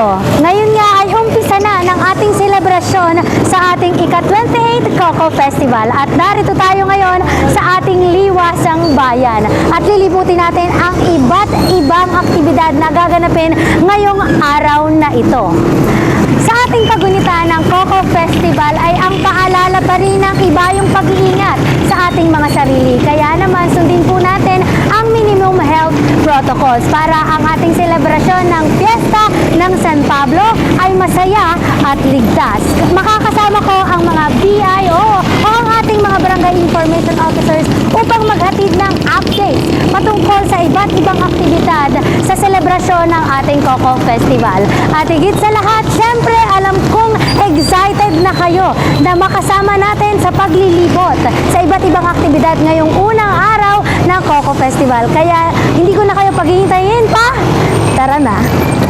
Pablo! Ngayon nga ay umpisa na ng ating selebrasyon sa ating ika-28 Coco Festival at narito tayo ngayon sa ating liwasang bayan at lilibutin natin ang iba't ibang aktibidad na gaganapin ngayong araw na ito. Sa ating pagunita ng Coco Festival ay ang paalala pa rin ng iba yung pag-iingat sa ating mga sarili. Kaya naman sundin po natin protocols para ang ating selebrasyon ng Fiesta ng San Pablo ay masaya at ligtas. Makakasama ko ang mga BIO o ang ating mga barangay information officers upang maghatid ng patungkol sa iba't ibang aktibidad sa selebrasyon ng ating Coco Festival. At higit sa lahat, syempre alam kong excited na kayo na makasama natin sa paglilibot sa iba't ibang aktibidad ngayong unang araw ng Coco Festival. Kaya hindi ko na kayo paghihintayin pa. Tara na!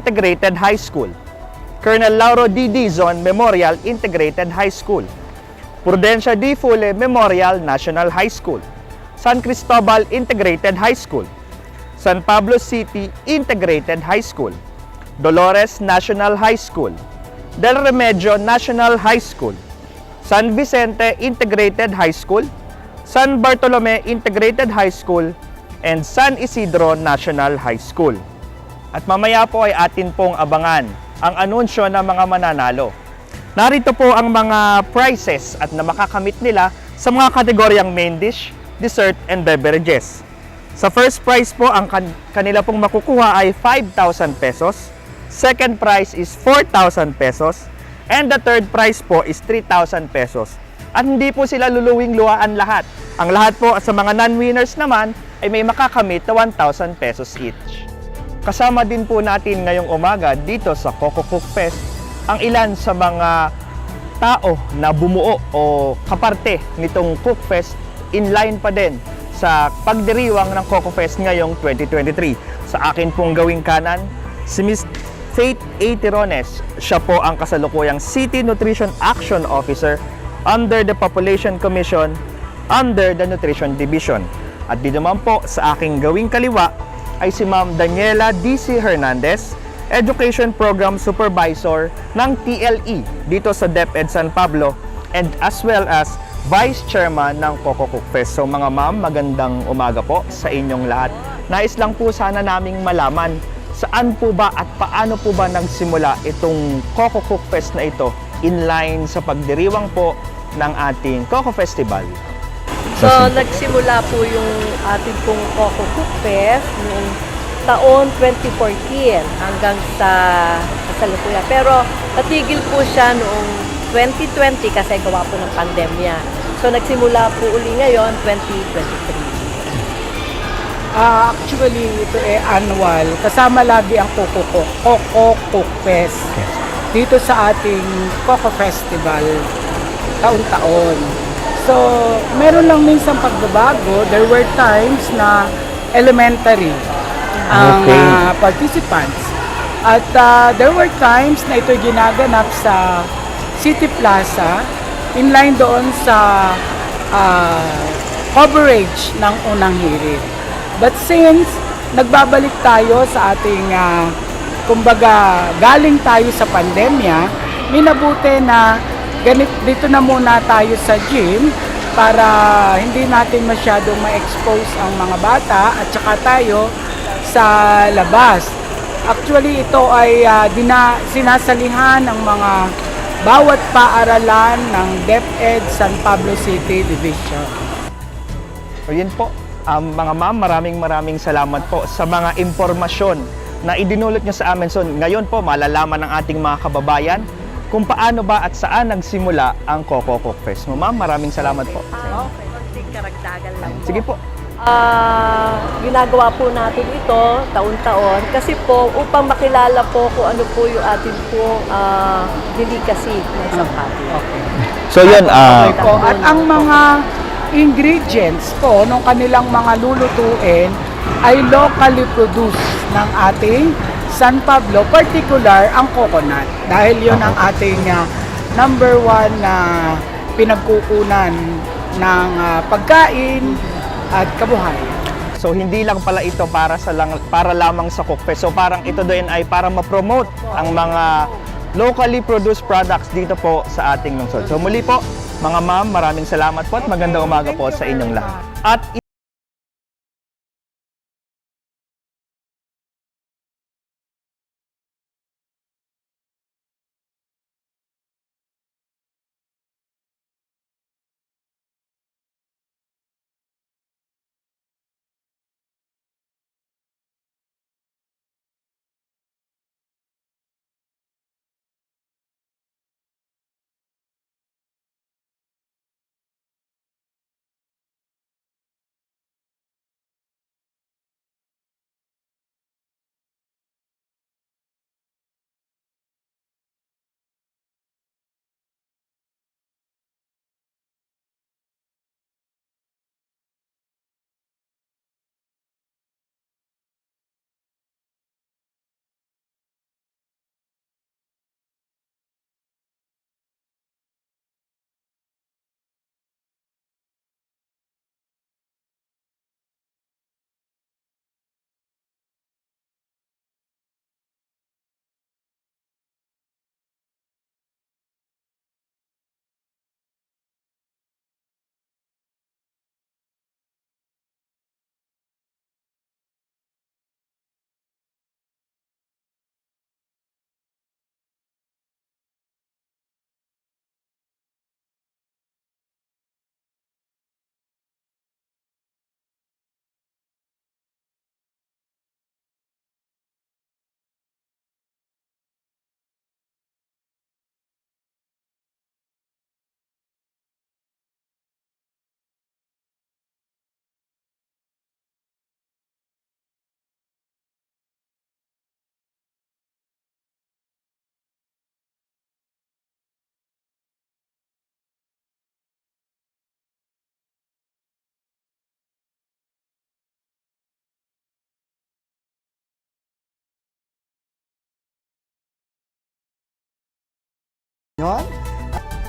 Integrated High School, Colonel Lauro D. Dizon Memorial Integrated High School, Prudencia D. Fule Memorial National High School, San Cristobal Integrated High School, San Pablo City Integrated High School, Dolores National High School, Del Remedio National High School, San Vicente Integrated High School, San Bartolome Integrated High School, and San Isidro National High School. At mamaya po ay atin pong abangan ang anunsyo ng mga mananalo. Narito po ang mga prizes at na makakamit nila sa mga kategoryang main dish, dessert, and beverages. Sa first prize po, ang kan- kanila pong makukuha ay 5,000 pesos. Second prize is 4,000 pesos. And the third prize po is 3,000 pesos. At hindi po sila luluwing luhaan lahat. Ang lahat po sa mga non-winners naman ay may makakamit na 1,000 pesos each. Kasama din po natin ngayong umaga dito sa Coco Cook Fest ang ilan sa mga tao na bumuo o kaparte nitong Cook Fest in line pa din sa pagdiriwang ng Coco Fest ngayong 2023. Sa akin pong gawing kanan, si Miss Faith A. Tirones. Siya po ang kasalukuyang City Nutrition Action Officer under the Population Commission under the Nutrition Division. At dito naman po sa aking gawing kaliwa ay si Ma'am Daniela DC Hernandez, Education Program Supervisor ng TLE dito sa DepEd San Pablo and as well as Vice Chairman ng Coco Cook Fest. So mga ma'am, magandang umaga po sa inyong lahat. nais lang po sana naming malaman saan po ba at paano po ba nagsimula itong Coco Cook Fest na ito in line sa pagdiriwang po ng ating Coco Festival. So, nagsimula po yung ating pong Coco Cook Fest noong taon 2014 hanggang sa kasalukuyan. Pero natigil po siya noong 2020 kasi gawa po ng pandemya. So, nagsimula po uli ngayon 2023. Ah, actually, ito ay annual. Kasama lagi ang Coco Cook, Coco Cook Fest. Dito sa ating Coco Festival, taon-taon. So, meron lang minsan pagbabago. There were times na elementary ang Okay. ah, participants. At ah, there were times na ito ginaganap sa City Plaza in line doon sa ah, coverage ng unang hirit. But since nagbabalik tayo sa ating ah, kumbaga galing tayo sa pandemya, minabuti na ganit dito na muna tayo sa gym para hindi natin masyadong ma-expose ang mga bata at saka tayo sa labas. Actually, ito ay ah, dina, sinasalihan ng mga bawat paaralan ng DepEd San Pablo City Division. So yun po, um, mga ma'am, maraming maraming salamat po sa mga impormasyon na idinulot nyo sa amin. So ngayon po, malalaman ng ating mga kababayan kung paano ba at saan nagsimula ang Coco Cook Fest. mo. Ma'am, maraming salamat po. Okay. Konting karagdagan lang po. Sige po. Ah, ginagawa po natin ito taon-taon kasi po upang makilala po kung ano po yung ating po ah, delicacy ng sampati. Okay. So yun, ah, Okay po. At ang mga ingredients po ng kanilang mga lulutuin ay locally produced ng ating San Pablo, particular ang coconut. Dahil yon ang ating ah, number one na pinagkukunan ng ah, pagkain at kabuhayan. So hindi lang pala ito para sa lang, para lamang sa cookfest. So parang ito din ay para ma-promote ang mga locally produced products dito po sa ating lungsod. So muli po, mga ma'am, maraming salamat po at magandang umaga po sa inyong lahat. At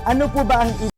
ano po ba ang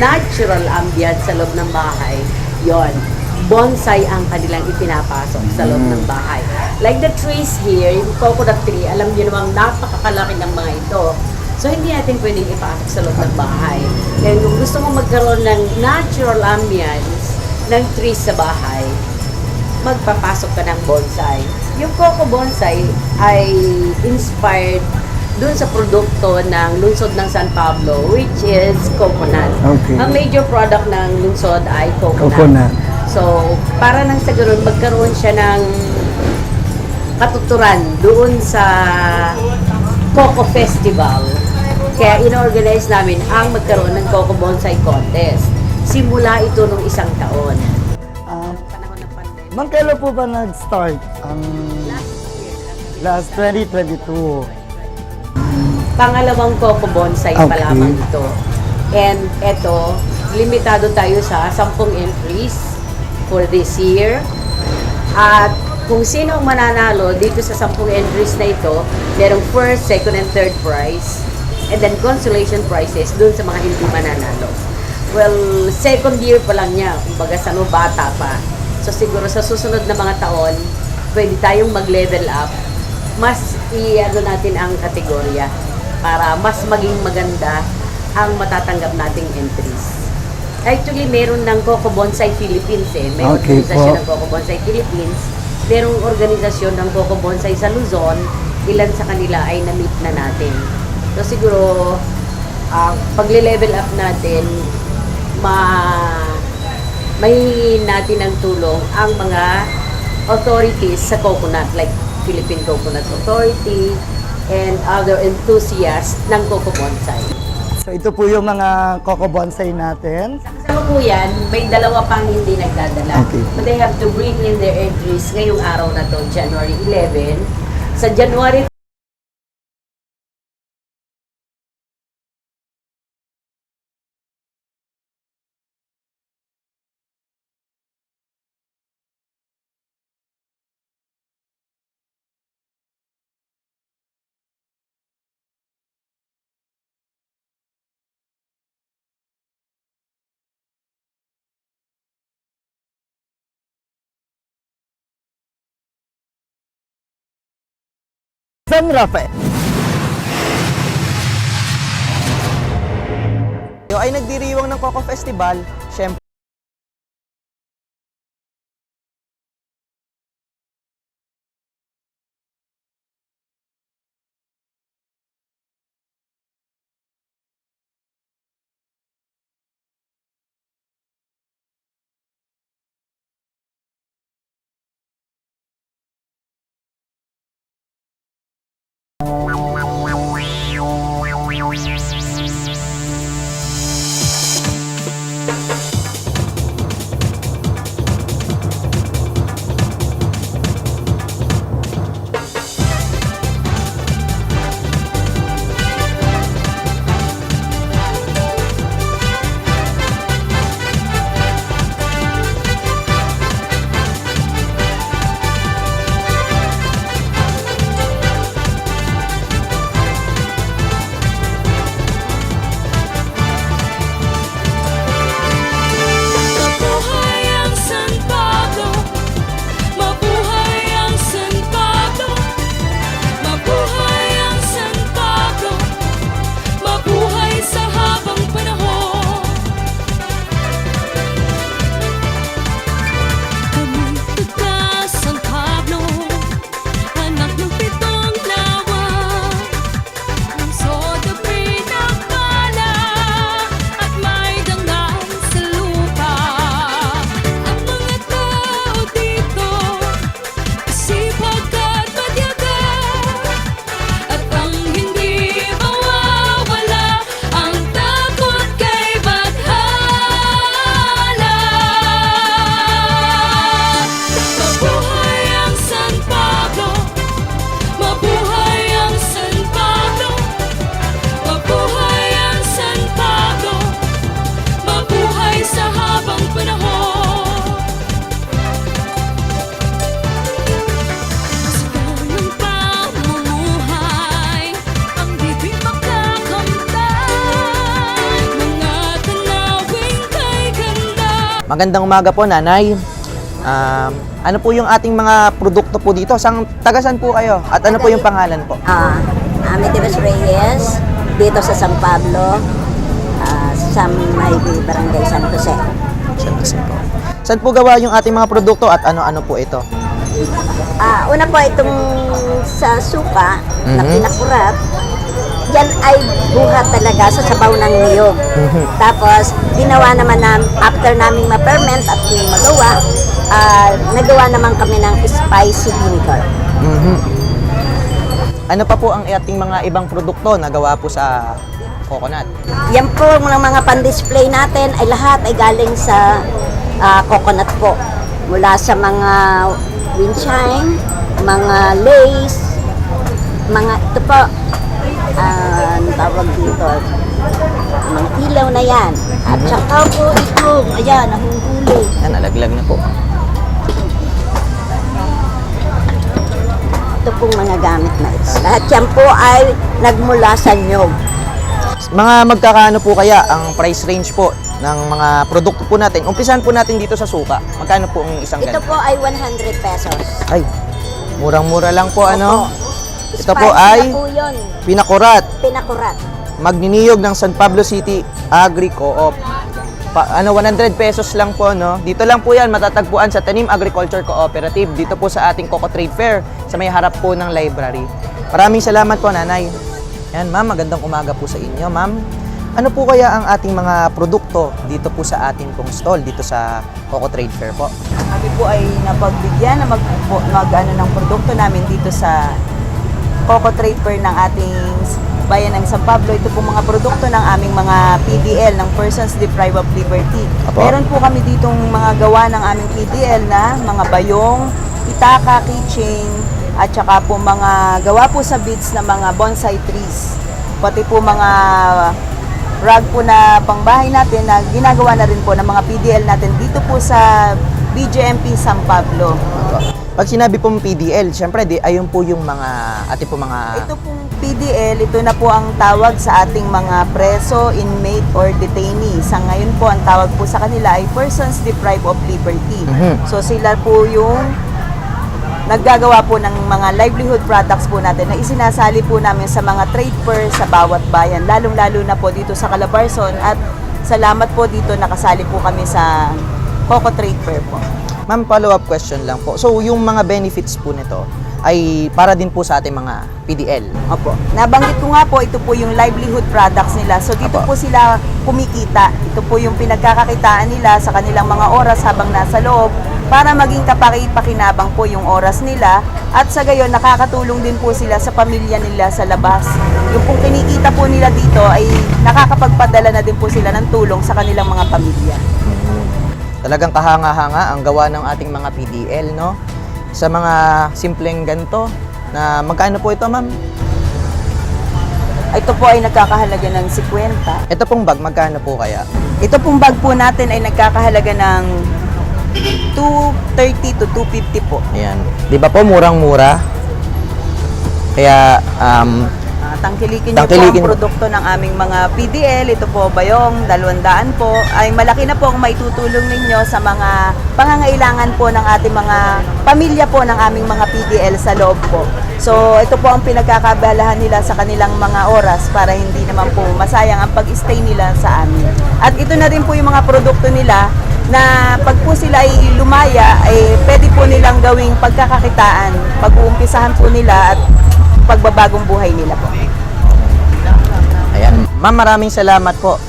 natural ambience sa loob ng bahay, yon bonsai ang kanilang ipinapasok sa loob ng bahay. Like the trees here, yung coconut tree, alam niyo namang napakakalaki ng mga ito. So, hindi natin pwedeng ipasok sa loob ng bahay. Kaya kung gusto mo magkaroon ng natural ambience ng trees sa bahay, magpapasok ka ng bonsai. Yung Coco Bonsai ay inspired dun sa produkto ng lungsod ng San Pablo, which is coconut. Okay. Ang major product ng lungsod ay coconut. Coconut. So, para nang sa ganun, magkaroon siya ng katuturan doon sa Coco Festival. Kaya in-organize namin ang magkaroon ng Coco Bonsai Contest. Simula ito nung isang taon. Um, Panahon ng pandemic. Ma'am, kailan po ba nag-start ang last 2022? Pangalawang Coco Bonsai pa Okay. lamang ito. And eto, limitado tayo sa 10 entries for this year. At kung sino ang mananalo dito sa 10 entries na ito, merong first, second, and third prize. And then consolation prizes dun sa mga hindi mananalo. Well, second year pa lang niya. Kumbaga sa no, bata pa. So siguro sa susunod na mga taon, pwede tayong mag-level up. Mas i-ano natin ang kategorya para mas maging maganda ang matatanggap nating entries. Actually, meron ng Coco Bonsai Philippines eh. May Okay organisasyon po. ng Coco Bonsai Philippines. Merong organisasyon ng Coco Bonsai sa Luzon. Ilan sa kanila ay na-meet na natin. So siguro, ah, pagle-level up natin, ma may natin ng tulong ang mga authorities sa coconut like Philippine Coconut Authority and other enthusiasts ng Coco Bonsai. So ito po yung mga Coco Bonsai natin. Kasama po yan, may dalawa pang hindi nagdadala. Okay. But they have to bring in their entries ngayong araw na to, January 11. Sa January San Rafael. ay nagdiriwang ng Coco Festival, syempre Magandang umaga po, nanay. Um, ano po yung ating mga produkto po dito? Sang tagasan po kayo? At ano po yung pangalan po? Ah, Amitivas Reyes, dito sa San Pablo, ah, sa may barangay San Jose. San Jose po. Saan po gawa yung ating mga produkto at ano-ano po ito? Ah, una po itong sa suka na Mhm. pinakurat, yan ay buhat talaga sa sabaw ng niyog. Tapos, ginawa naman na after naming ma-ferment at yung magawa, ah, nagawa naman kami ng spicy vinegar. Mhm. Ano pa po ang ating mga ibang produkto na gawa po sa coconut? Yan po mga mga pan-display natin ay lahat ay galing sa ah, coconut po. Mula sa mga windchime, mga lace, mga ito po, tawag dito, mga ilaw na yan. At saka po ito, ayan, nahuhuli. Yan, nalaglag na po. Ito pong mga gamit na ito. Lahat yan po ay nagmula sa nyog. Mga magkakaano po kaya ang price range po ng mga produkto po natin? Umpisahan po natin dito sa suka. Magkano po ang isang Ito ganito? po ay 100 pesos. Ay, murang-mura lang po ano. Ito po ay na po yun. pinakurat. Pinakurat. Magniniyog ng San Pablo City Agri Co-op. Pa, ano 100 pesos lang po no. Dito lang po 'yan matatagpuan sa Tanim Agriculture Cooperative dito po sa ating Coco Trade Fair sa may harap po ng library. Maraming salamat po nanay. Yan ma'am, magandang umaga po sa inyo ma'am. Ano po kaya ang ating mga produkto dito po sa ating pong stall dito sa Coco Trade Fair po? Kami po ay napagbigyan na mag, mag ano, ng produkto namin dito sa Coco Trade Fair ng ating bayan ng San Pablo. Ito po mga produkto ng aming mga PDL, ng Persons Deprived of Liberty. Apo. Meron po kami ditong mga gawa ng aming PDL na mga bayong, pitaka, keychain, at saka po mga gawa po sa beads na mga bonsai trees. Pati po mga rug po na pangbahay natin na ginagawa na rin po ng mga PDL natin dito po sa BJMP San Pablo. Pag sinabi pong PDL, syempre di ayun po yung mga ating po mga Ito pong PDL, ito na po ang tawag sa ating mga preso, inmate, or detainee. Sa ngayon po, ang tawag po sa kanila ay persons deprived of liberty. Mhm. So sila po yung naggagawa po ng mga livelihood products po natin na isinasali po namin sa mga trade fair sa bawat bayan, lalong-lalo na po dito sa Calabarzon at salamat po dito nakasali po kami sa Coco Trade Fair po. Ma'am, follow-up question lang po. So, yung mga benefits po nito ay para din po sa ating mga PDL. Opo. Nabanggit ko nga po, ito po yung livelihood products nila. So dito Opo. po sila kumikita. Ito po yung pinagkakakitaan nila sa kanilang mga oras habang nasa loob para maging kapaki-pakinabang po yung oras nila at sa gayon nakakatulong din po sila sa pamilya nila sa labas. Yung pong kinikita po nila dito ay nakakapagpadala na din po sila ng tulong sa kanilang mga pamilya. Talagang kahanga-hanga ang gawa ng ating mga PDL, no? Sa mga simpleng ganito, na magkano po ito, ma'am? Ito po ay nagkakahalaga ng 50 Ito pong bag, magkano po kaya? Ito pong bag po natin ay nagkakahalaga ng 230 to 250 po. Ayan. Di ba po, murang-mura? Kaya, um, Ah, tangkilikin niyo Tangkilikin. po ang produkto ng aming mga PDL. Ito po bayong, dalawandaan po. Ay malaki na po ang maitutulong ninyo sa mga pangangailangan po ng ating mga pamilya po ng aming mga PDL sa loob po. So ito po ang pinagkakabalahan nila sa kanilang mga oras para hindi naman po masayang ang pag-stay nila sa amin. At ito na rin po yung mga produkto nila na pag po sila ay lumaya, ay pwede po nilang gawing pagkakakitaan, pag-uumpisahan po nila at pagbabagong buhay nila po. Ma'am, salamat po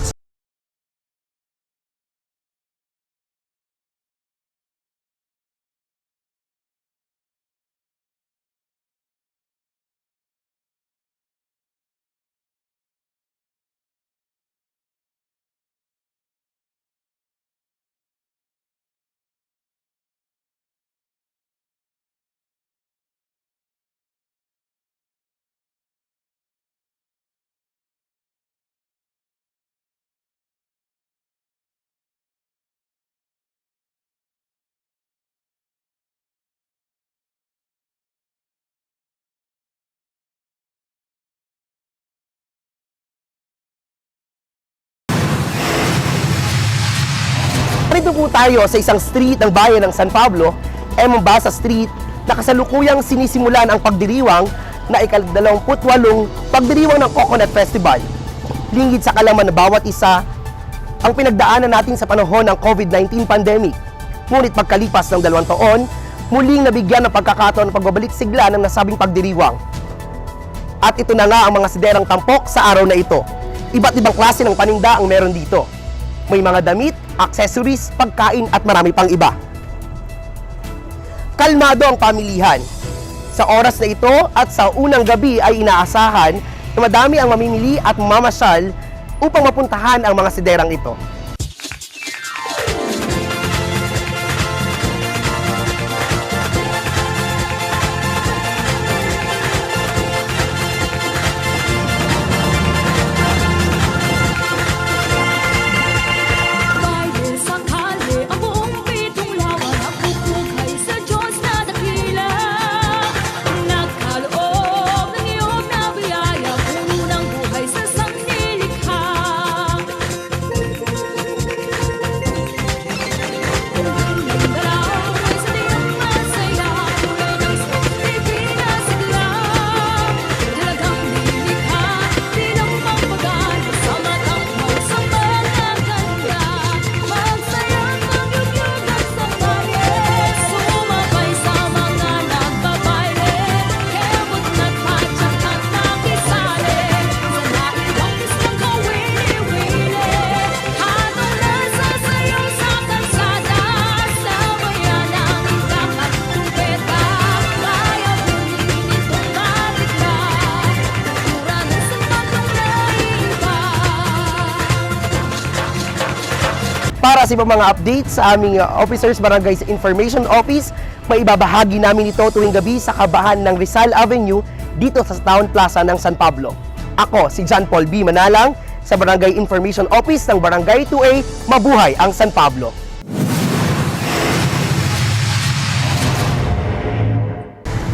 Narito po tayo sa isang street ng bayan ng San Pablo, M. Mombasa Street, na kasalukuyang sinisimulan ang pagdiriwang na ikal-28 pagdiriwang ng Coconut Festival. Lingid sa kalaman na bawat isa ang pinagdaanan natin sa panahon ng COVID-19 pandemic. Ngunit pagkalipas ng dalawang taon, muling nabigyan ng pagkakataon ng pagbabalik sigla ng nasabing pagdiriwang. At ito na nga ang mga siderang tampok sa araw na ito. Iba't ibang klase ng paninda ang meron dito. May mga damit, accessories, pagkain at marami pang iba. Kalmado ang pamilihan. Sa oras na ito at sa unang gabi ay inaasahan na madami ang mamimili at mamasyal upang mapuntahan ang mga siderang ito. Para sa ibang mga updates sa aming uh, Officers Barangay Information Office, may ibabahagi namin ito tuwing gabi sa kabahan ng Rizal Avenue dito sa Town Plaza ng San Pablo. Ako, si John Paul B. Manalang sa Barangay Information Office ng Barangay 2A, Mabuhay ang San Pablo.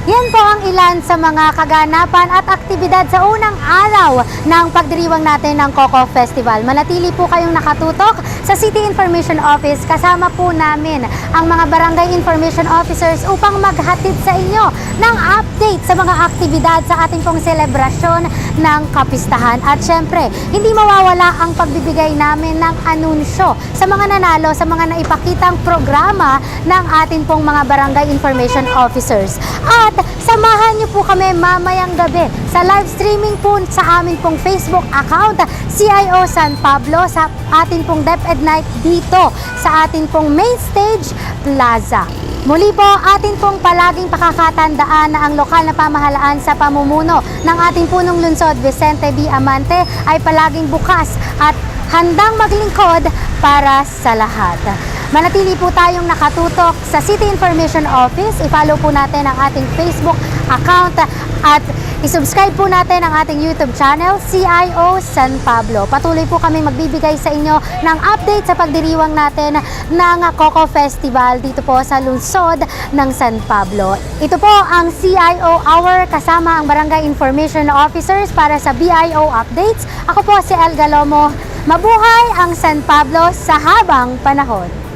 Yan po ang ilan sa mga kaganapan at aktibidad sa unang araw ng pagdiriwang natin ng Coco Festival. Manatili po kayong nakatutok sa City Information Office kasama po namin ang mga Barangay Information Officers upang maghatid sa inyo ng update sa mga aktibidad sa ating pong selebrasyon ng kapistahan. At syempre, hindi mawawala ang pagbibigay namin ng anunsyo sa mga nanalo sa mga naipakitang programa ng ating pong mga Barangay Information Officers. At samahan niyo po kami mamayang gabi sa live streaming po sa amin pong Facebook account CIO San Pablo sa atin pong DepEd Night dito sa atin pong main stage plaza. Muli po, atin pong palaging pakakatandaan na ang lokal na pamahalaan sa pamumuno ng ating punong lungsod Vicente B. Amante ay palaging bukas at handang maglingkod para sa lahat. Manatili po tayong nakatutok sa City Information Office. I-follow po natin ang ating Facebook account at isubscribe po natin ang ating YouTube channel, CIO San Pablo. Patuloy po kami magbibigay sa inyo ng update sa pagdiriwang natin ng Coco Festival dito po sa lungsod ng San Pablo. Ito po ang CIO Hour kasama ang Barangay Information Officers para sa BIO updates. Ako po si El Galomo. Mabuhay ang San Pablo sa habang panahon.